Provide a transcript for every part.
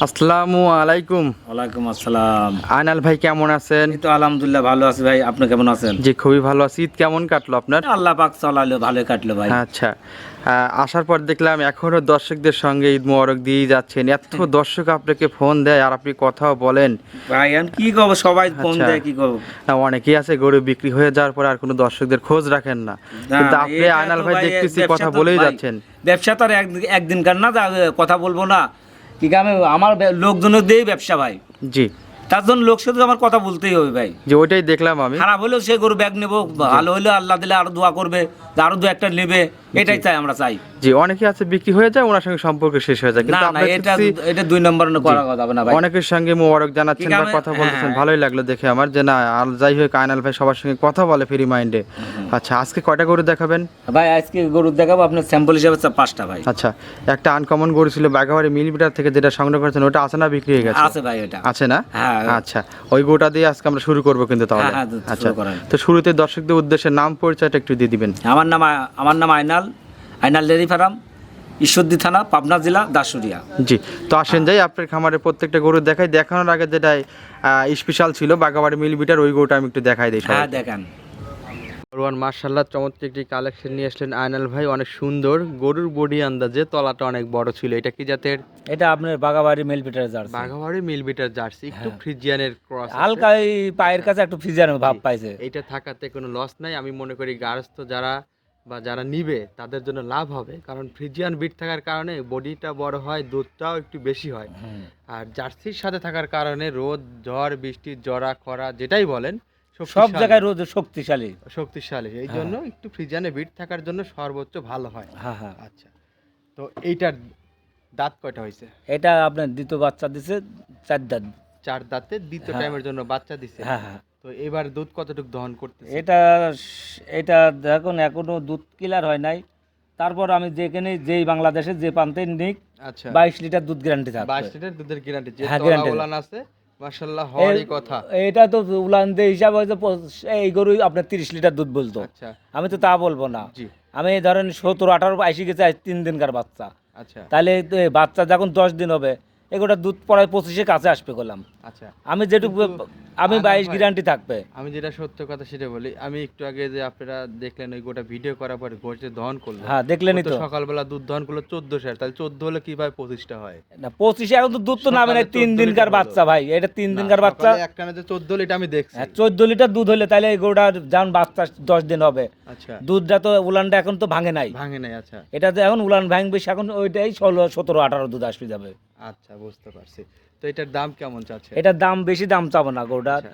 আসসালামু আলাইকুম। ওয়ালাইকুম আসসালাম। আয়নাল ভাই কেমন আছেন? তো আলহামদুলিল্লাহ ভালো আছি ভাই। আপনি কেমন আছেন? জি খুবই ভালো আছি। ঈদ কেমন কাটলো আপনার? আল্লাহ পাক চালালো ভালো কাটলো ভাই। আচ্ছা আসার পর দেখলাম এখনও দর্শকদের সঙ্গে ঈদ মোবারক দিয়ে যাচ্ছেন। এত দর্শক আপনাকে ফোন দেয় আর আপনি কথাও বলেন। ভাই কি করব? সবাই ফোন আচ্ছা। দেয় কি করব? অনেকেই আছে গরু বিক্রি হয়ে যাওয়ার পর আর কোনো দর্শকদের খোঁজ রাখেন না। কিন্তু আপনি আয়নাল ভাই দেখতেছি কথা বলেই যাচ্ছেন। ব্যবসা তো আর এক- একদিনকার না কথা বলব না। কি আমি আমার লোকজনের দিয়েই ব্যবসা ভাই। জি। তার জন্য লোক সাথে আমার কথা বলতেই হবে ভাই। যে ওইটাই দেখলাম আমি। খারাপ হলেও সে গরু ব্যাগ নেব ভালো হলেও আল্লাহ দিলে আরও দোয়া করবে আরও দু একটা নেবে। এটাই চাই আমরা চাই। জি অনেকে আছে বিক্রি হয়ে যায় ওনার সঙ্গে সম্পর্ক শেষ হয়ে যায়। না কিন্তু না এটা এটা দুই নম্বর করা হবে না ভাই। অনেকের সঙ্গে মোবারক জানাচ্ছেন বা কথা বলতেছেন হ্যাঁ। ভালোই লাগল দেখে আমার। যে না আর যাই হোক আয়নাল ভাই সবার সঙ্গে কথা বলে ফ্রি মাইন্ডে। আচ্ছা আজকে কয়টা গরু দেখাবেন? ভাই আজকে গরু দেখাবো আপনার স্যাম্পল হিসাবে পাঁচটা ভাই। আচ্ছা একটা আনকমন গরু ছিল বাগাবাড়ি মিলিমিটার থেকে যেটা সংগ্রহ করেছেন ওটা আছে না বিক্রি হয়ে গেছে? আছে ভাই এটা আছে না? হ্যাঁ। আচ্ছা ওই গরুটা দিয়ে আজকে আমরা শুরু করব কিন্তু তাহলে। হ্যাঁ, আচ্ছা তো শুরুতে দর্শকদের উদ্দেশ্যে নাম পরিচয়টা একটু দিয়ে দিবেন। আমার নাম আমার নাম আইনাল আইনাল ডেরি ফার্ম ঈশ্বরদী থানা পাবনা জেলা দাসুরিয়া জি তো আসেন যাই আপনার খামারের প্রত্যেকটা গরু দেখাই। দেখানোর আগে যেটা স্পেশাল ছিল বাগাবাড়ি মিলিমিটার ওই গরুটা আমি একটু দেখাই দিই হ্যাঁ। দেখেন। রোয়ান মার্শাল্লাহ চমৎকার একটি কালেকশন নিয়ে আসলেন আয়নাল ভাই অনেক সুন্দর। গরুর বডি আন্দাজে তলাটা অনেক বড় ছিল। এটা কি জাতের? এটা আপনার বাগাবাড়ি মেলপিটার জার্সি। বাঘাবাড়ি মিলবিটার জার্সি একটু ফ্রিজিয়ানের ক্রস হালকা পায়ের কাছে একটু ফিজার ভাব পাইছে। এটা থাকাতে কোনো লস নাই। আমি মনে করি গার্হস্থ যারা বা যারা নিবে তাদের জন্য লাভ হবে। কারণ ফ্রিজিয়ান বিট থাকার কারণে বডিটা বড় হয় দুধটাও একটু বেশি হয়। আর জার্সির সাথে থাকার কারণে রোদ ঝড় বৃষ্টি জরা খরা যেটাই বলেন সব জায়গায় রোদ শক্তিশালী। শক্তিশালী। এই জন্য একটু ফ্রিজিয়ানে বিট থাকার জন্য সর্বোচ্চ ভালো হয়। হ্যাঁ হ্যাঁ। আচ্ছা। তো এইটার দাঁত কয়টা হয়েছে? এটা আপনার দ্বিতীয় বাচ্চা দিছে চার দাঁত। চার দাঁতে দ্বিতীয় হ্যাঁ। টাইমের জন্য বাচ্চা দিছে। হ্যাঁ হ্যাঁ। তো এবার দুধ কতটুকু দহন করতেছে এটা এটা দেখুন এখনও দুধ কিলার হয় নাই। তারপর আমি যেখানে যেই বাংলাদেশে যে প্রান্তে নিক আচ্ছা। বাইশ লিটার দুধ গ্যারান্টি থাকবে। বাইশ লিটার দুধের গ্যারান্টি যে হ্যাঁ। উলান আছে মাশাল্লাহ হওয়ারই কথা। এটা তো উলান দিয়ে হিসাব হয়তো পঁচ- এই গরু আপনার তিরিশ লিটার দুধ বলতো। আচ্ছা। আমি তো তা বলব না। জি। আমি ধরেন সতেরো আঠারো আইসি গেছে তিন দিনকার বাচ্চা। আচ্ছা। তাহলে বাচ্চা যখন দশ দিন হবে এগুলো দুধ পড়ায় পঁচিশে কাছে আসবে করলাম আচ্ছা। আমি যেটুকু আমি বাইশ গ্যারান্টি থাকবে। আমি যেটা সত্য কথা সেটা বলি আমি একটু আগে যে আপনারা দেখলেন ওই গোটা ভিডিও করার পরে গোটা দহন করল হ্যাঁ দেখলেনই তো সকালবেলা দুধ দহন করল চোদ্দ শেয়ার তাহলে চোদ্দ হলে কীভাবে পঁচিশটা হয়? না পঁচিশে এখন তো দুধ তো নামে না তিন দিনকার বাচ্চা ভাই এটা তিন দিনকার বাচ্চা। চোদ্দ লিটার আমি দেখছি। হ্যাঁ চোদ্দ লিটার দুধ হলে তাহলে এই গরুটার যেমন বাচ্চা দশ দিন হবে। আচ্ছা। দুধটা তো উলানটা এখন তো ভাঙে নাই। ভাঙে নাই আচ্ছা। এটা তো এখন উলান ভাঙবে এখন ওইটাই ষোলো সতেরো আঠারো দুধ আসবে যাবে। আচ্ছা বুঝতে পারছি। তো এটার দাম কেমন চাচ্ছে এটার দাম বেশি দাম চাবো না গোটার আচ্ছা,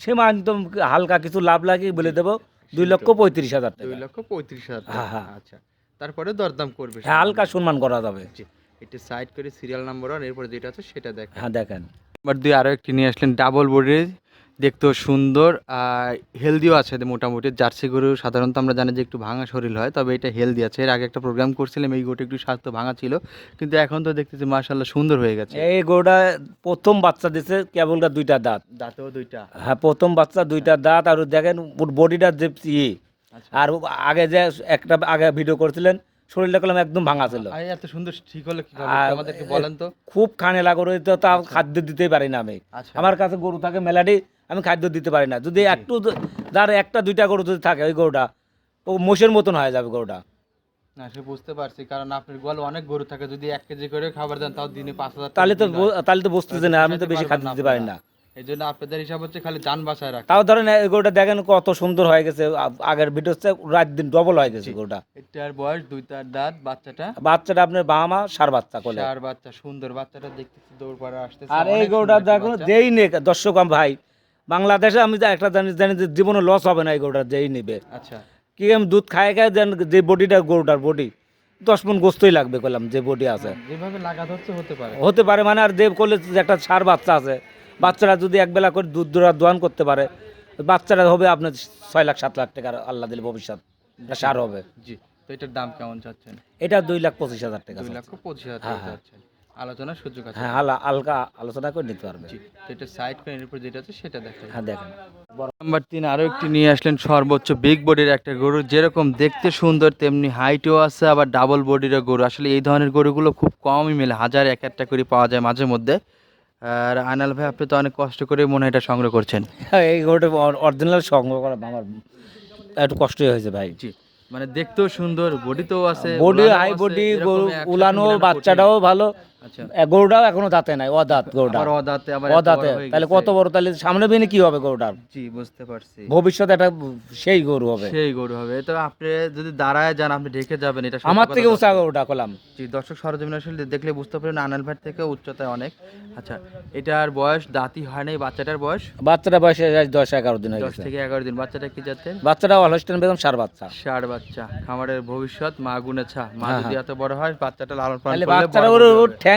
সীমা একদম হালকা কিছু লাভ লাগে বলে দেবো দুই লক্ষ পঁয়ত্রিশ হাজার টাকা। দুই লক্ষ পঁয়ত্রিশ হাজার হ্যাঁ, টাকা। হ্যাঁ। আচ্ছা। তারপরে দরদাম করবে হ্যাঁ হালকা সম্মান করা যাবে। এটা সাইড করে সিরিয়াল নাম্বার ওয়ান এরপরে যেটা আছে সেটা দেখ হ্যাঁ দেখেন। নাম্বার দুই আরও একটি নিয়ে আসলেন ডাবল বডির দেখতেও সুন্দর আর হেলদিও আছে মোটামুটি। জার্সি গরু সাধারণত আমরা জানি যে একটু ভাঙা শরীর হয় তবে এটা হেলদি আছে। এর আগে একটা প্রোগ্রাম করছিলাম এই গরুটা একটু স্বাস্থ্য ভাঙা ছিল কিন্তু এখন তো দেখতেছি মার্শাল্লাহ সুন্দর হয়ে গেছে। এই গরুটা প্রথম বাচ্চা দিছে কেবলটা দুইটা দাঁত। দাঁতেও দুইটা। হ্যাঁ প্রথম বাচ্চা দুইটা দাঁত আর দেখেন বডিটা যে ইয়ে। আচ্ছা। আর আগে যে একটা আগে ভিডিও করছিলেন শরীরটা করলাম একদম ভাঙা ছিল। এত সুন্দর ঠিক হলো কি আমাদেরকে বলেন তো। খুব খানেলা গরু তো তাও খাদ্য দিতেই পারি না আমি। আচ্ছা। আমার কাছে গরু থাকে মেলাডি আমি খাদ্য দিতে পারি না। যদি একটু যার একটা দুইটা গরু যদি থাকে ওই গরুটা ও মোষের মতন হয়ে যাবে গরুটা। না সে বুঝতে পারছি কারণ আপনার গোয়াল অনেক গরু থাকে যদি এক কেজি করে খাবার দেন তাও দিনে পাঁচ হাজার তাহলে তো তাহলে তো বুঝতেছে না আমি তো বেশি খাদ্য দিতে পারি না। এই জন্য আপনাদের হিসাব হচ্ছে খালি যান বাসায় রাখা তাও ধরেন এই গরুটা দেখেন কত সুন্দর হয়ে গেছে আগের ভিডিও রাত দিন ডবল হয়ে গেছে গরুটা। এটার বয়স দুইটার দাঁত বাচ্চাটা? বাচ্চাটা আপনার বাবা মা সার বাচ্চা করলে চার বাচ্চা সুন্দর বাচ্চাটা দেখতেছি দৌড় পাড়া আসতেছে। আর এই গরুটা দেখুন যেই নে দর্শক ভাই বাংলাদেশে আমি একটা জানি জানি যে জীবনে লস হবে না এই গরুটা যেই নেবে। আচ্ছা। কি আমি দুধ খায় খায় যেন যে বডিটা গরুটার বডি দশ মন গোস্তই লাগবে করলাম যে বডি আছে। যেভাবে লাগাত হচ্ছে হতে পারে। হতে পারে মানে আর দেব করলে যে একটা সার বাচ্চা আছে বাচ্চারা যদি একবেলা করে দুধ দোয়া দোয়ান করতে পারে বাচ্চারা হবে আপনার ছয় লাখ সাত লাখ টাকার আল্লাহ দিলে ভবিষ্যৎ সার হবে। জি তো এটার দাম কেমন চাচ্ছেন? এটা দুই লাখ পঁচিশ হাজার টাকা দুই লক্ষ পঁচিশ হাজার হ্যাঁ, টাকা হ্যাঁ। চাচ্ছেন। আলোচনার সুযোগ আছে। হ্যাঁ হালকা আলোচনা করে নিতে পারবে। তো এটা সাইড উপর যেটা আছে সেটা দেখাই হ্যাঁ দেখেন। নাম্বার তিন আরও একটি নিয়ে আসলেন সর্বোচ্চ বিগ বডির একটা গরু। যেরকম দেখতে সুন্দর তেমনি হাইটও আছে আবার ডাবল বডিরও গরু। আসলে এই ধরনের গরুগুলো খুব কমই মেলে হাজার এক একটা করে পাওয়া যায় মাঝে মধ্যে। আর আনাল ভাই আপনি তো অনেক কষ্ট করে মনে হয় এটা সংগ্রহ করছেন। হ্যাঁ এই গরুটা অরিজিনাল সংগ্রহ করা আমার একটু কষ্টই হয়েছে ভাই। জি মানে দেখতেও সুন্দর বডিতেও আছে বডি হাই আছে, বডি গরু উলানো বাচ্চাটাও ভালো। গরুটাও এখনও দাঁতে নাই অদাঁত গরুটা। অদাতে অদাঁতে তাহলে কত বড় তাহলে সামনে বেনে কি হবে গরুটার? জি বুঝতে পারছি। ভবিষ্যতে একটা সেই গরু হবে। সেই গরু হবে। তো আপনি যদি দাঁড়ায় যান আপনি ঢেকে যাবেন এটা আমার থেকে উঁচা গরুটা করলাম জি দর্শক সরজমিন আসলে দেখলে বুঝতে পারেন আনাল থেকে উচ্চতায় অনেক। আচ্ছা এটার বয়স দাঁতই হয় নাই বাচ্চাটার বয়স? বাচ্চাটা বয়সে দশ এগারো দিন দশ থেকে এগারো দিন। বাচ্চাটা কি যাচ্ছে বাচ্চাটা অলস্টেন বেগম সার বাচ্চা। বাচ্চা। খামারের ভবিষ্যৎ মা গুনে ছা মা হ্যাঁ, যদি এত বড় হয় বাচ্চাটা লালন পালন করলে বাচ্চাটা ওর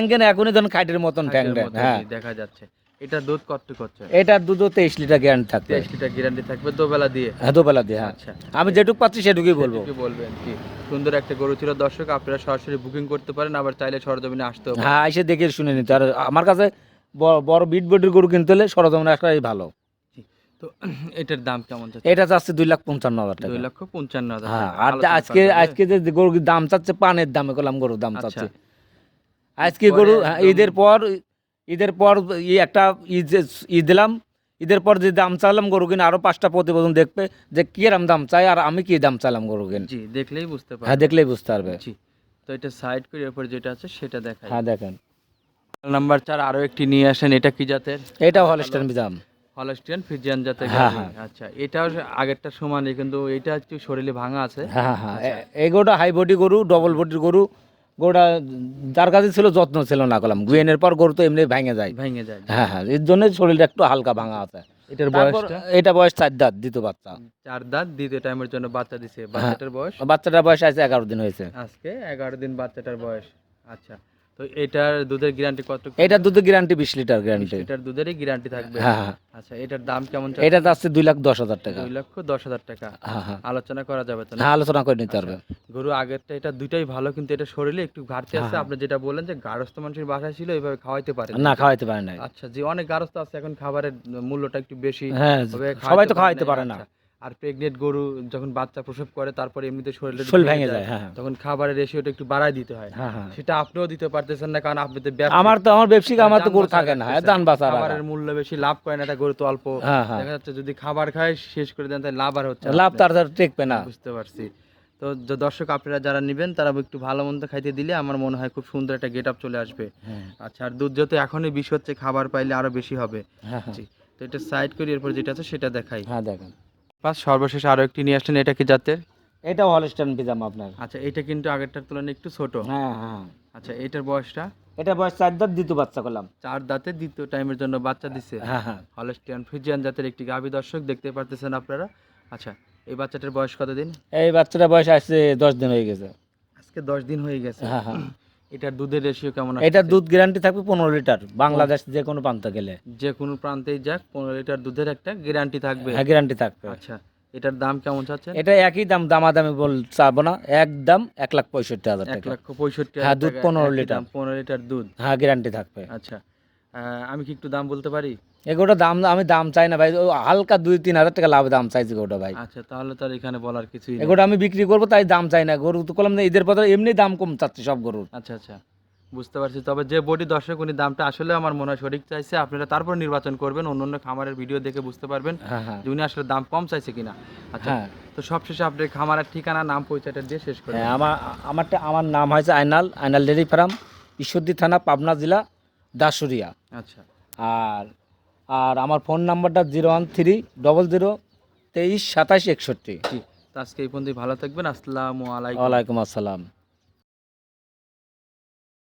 হবে। এখনই ধরুন খাইটের মতন হ্যাঁ। দেখা যাচ্ছে। এটা দুধ কত করছে? দুধও তেইশ লিটার গ্যারান্টি থাকবে। তেইশ লিটার গ্যারান্টি থাকবে দুবেলা দিয়ে? হ্যাঁ দুবেলা দিয়ে হ্যাঁ। আচ্ছা। আমি যেটুকু পাচ্ছি সেটুকুই বলব। কি বলবেন কি? সুন্দর একটা গরু ছিল। দর্শক আপনারা সরাসরি বুকিং করতে পারেন আবার চাইলে সরজমিনে আসতেও পারেন। হ্যাঁ এসে দেখে শুনে নিতে। আর আমার কাছে বড় বিট বডির গরু কিনতে হলে সরজমিন একটাই ভালো। তো এটার দাম কেমন এটা চাচ্ছে দুই লাখ পঞ্চান্ন হাজার টাকা। দুই লক্ষ পঞ্চান্ন হাজার হ্যাঁ আর আজকে আজকে যে গরুর দাম চাচ্ছে পানের দামে করলাম গরুর দাম আচ্ছা। চাচ্ছে। আজকে গরু হ্যাঁ, ঈদের পর ঈদের পর ই একটা ঈদ ঈদ দিলাম ঈদের পর যে দাম চাইলাম গরু কিনে আরও পাঁচটা প্রতিবেদন দেখবে যে কি কিরম দাম চাই আর আমি কি দাম চালাম গরু কিনে। জি দেখলেই বুঝতে পারবে। হ্যাঁ দেখলেই বুঝতে পারবে। জি তো এটা সাইড করে এরপর যেটা আছে সেটা দেখাই। হ্যাঁ দেখেন। নাম্বার চার আরও একটি নিয়ে আসেন এটা কি জাতের? এটা হলস্টাইন বিজাম হলস্টিয়ান ফিজিয়ান জাতের হ্যাঁ। হ্যাঁ। আচ্ছা এটাও আগেরটা সমানই কিন্তু এটা একটু শরীরে ভাঙা আছে। হ্যাঁ হ্যাঁ এ- এই গরুটা হাই বডি গরু ডবল বডির গরু গরুটা যার কাছে ছিল যত্ন ছিল না করলাম গুয়েনের পর গরু তো এমনি ভেঙে যায়। ভেঙে যায়। হ্যাঁ হ্যাঁ এর জন্য শরীরটা একটু হালকা ভাঙা আছে। এটার বয়স বয়সটা এটা বয়স চার দাঁত দ্বিতীয় বাচ্চা। চার দাঁত দ্বিতীয় টাইমের জন্য বাচ্চা দিছে। হ্যাঁ। বাচ্চাটার বয়স? বাচ্চাটার বয়স আছে এগারো দিন হয়েছে। আজকে এগারো দিন বাচ্চাটার বয়স। আচ্ছা। তো এটার দুধের গ্যারান্টি কত এটা দুধের গ্যারান্টি বিশ লিটার গ্যারান্টি এটার দুধেরই গ্যারান্টি থাকবে। হ্যাঁ হ্যাঁ। আচ্ছা এটার দাম কেমন এটা যাচ্ছে লাখ দশ হাজার টাকা। লক্ষ হাজার টাকা। হ্যাঁ আলোচনা করা যাবে তো হ্যাঁ আলোচনা করে নিতে পারবে। গরু আগেরটা এটা দুইটাই ভালো কিন্তু এটা শরীরে একটু ঘাটতি আছে। আপনি যেটা বললেন যে গারস্থ মানুষের বাসায় ছিল এইভাবে খাওয়াইতে পারে না খাওয়াইতে পারে না আচ্ছা যে অনেক গারস্থ আছে এখন খাবারের মূল্যটা একটু বেশি হ্যাঁ সবাই তো খাওয়াইতে খাওয়াইতে পারে না। আচ্ছা। আর প্রেগনেন্ট গরু যখন বাচ্চা প্রসব করে তারপরে এমনিতে শরীরে শরীর ভেঙে যায় হ্যাঁ তখন খাবারের রেশিওটা একটু বাড়ায় দিতে হয়। হ্যাঁ হ্যাঁ। সেটা আপনিও দিতে পারতেছেন না কারণ আপনি তো আমার তো আমার ব্যবসায়িক আমার তো গরু থাকে না হ্যাঁ দান বাঁচা খাবারের মূল্য বেশি লাভ করে না এটা গরু তো অল্প। হ্যাঁ হ্যাঁ। দেখা যাচ্ছে যদি খাবার খায় শেষ করে দেন তাহলে লাভ আর হচ্ছে লাভ তার টেকবে না। বুঝতে পারছি। তো দর্শক আপনারা যারা নেবেন তারা একটু ভালো মন্দ খাইতে দিলে আমার মনে হয় খুব সুন্দর একটা গেট আপ চলে আসবে। হ্যাঁ। আচ্ছা আর দুধ যত এখনই বিষ হচ্ছে খাবার পাইলে আরও বেশি হবে। হ্যাঁ হ্যাঁ। তো এটা সাইড করি এরপর যেটা আছে সেটা দেখাই। হ্যাঁ দেখেন। পাঁচ সর্বশেষ আরও একটি নিয়ে আসলেন এটা কি জাতের? এটাও হলস্টাইন বিজাম আপনার। আচ্ছা এটা কিন্তু আগেরটার তুলনায় একটু ছোট। হ্যাঁ হ্যাঁ। আচ্ছা এটার বয়সটা? এটা বয়স চার দাঁত দ্বিতীয় বাচ্চা করলাম। চার দাঁতে দ্বিতীয় টাইমের জন্য বাচ্চা দিচ্ছে হ্যাঁ হ্যাঁ। হলস্টিয়ান ফ্রিজিয়ান জাতের একটি গাভী দর্শক দেখতে পারতেছেন আপনারা। আচ্ছা এই বাচ্চাটার বয়স কতদিন? এই বাচ্চাটার বয়স আসছে দশ দিন হয়ে গেছে। আজকে দশ দিন হয়ে গেছে। হ্যাঁ হ্যাঁ। এটার দুধের রেশিও কেমন এটার দুধ গ্যারান্টি থাকবে পনেরো লিটার বাংলাদেশ যে কোনো প্রান্তে গেলে। যে কোনো প্রান্তেই যাক পনেরো লিটার দুধের একটা গ্যারান্টি থাকবে। হ্যাঁ গ্যারান্টি থাকবে। আচ্ছা এটার দাম কেমন চাচ্ছেন? এটা একই দাম দামাদামি বল চাবো না। একদম এক লাখ পঁয়ষট্টি হাজার এক লাখ পঁয়ষট্টি হ্যাঁ, দুধ পনেরো লিটার। পনেরো লিটার দুধ। হ্যাঁ গ্যারান্টি থাকবে। আচ্ছা আমি কি একটু দাম বলতে পারি? এগুলো দাম আমি দাম চাই না ভাই। হালকা দুই তিন হাজার টাকা লাভ দাম চাইছি গোটা ভাই। আচ্ছা তাহলে তো এখানে বলার কিছুই নেই। এগুলো আমি বিক্রি করব তাই দাম চাই না। গরু তো করলাম না ঈদের পর এমনি দাম কম চাচ্ছি সব গরুর। আচ্ছা আচ্ছা বুঝতে পারছি। তবে যে বডি দর্শক উনি দামটা আসলে আমার মনে হয় সঠিক চাইছে। আপনারা তারপর নির্বাচন করবেন অন্য অন্য খামারের ভিডিও দেখে বুঝতে পারবেন হ্যাঁ হ্যাঁ। যে উনি আসলে দাম কম চাইছে কিনা। আচ্ছা হ্যাঁ। তো সবশেষে আপনি খামারের ঠিকানা নাম পরিচয়টা দিয়ে শেষ করেন আমার আমারটা আমার নাম হয়েছে আইনাল আইনাল ডেরি ফার্ম ঈশ্বরদী থানা পাবনা জেলা দাসুরিয়া আচ্ছা। আর আর আমার ফোন নাম্বারটা zero one three double zero তেইশ সাতাশ একষট্টি। আজকে এই পর্যন্তই ভালো থাকবেন। আসসালামু আলাইকুম। ওয়ালাইকুম আসসালাম।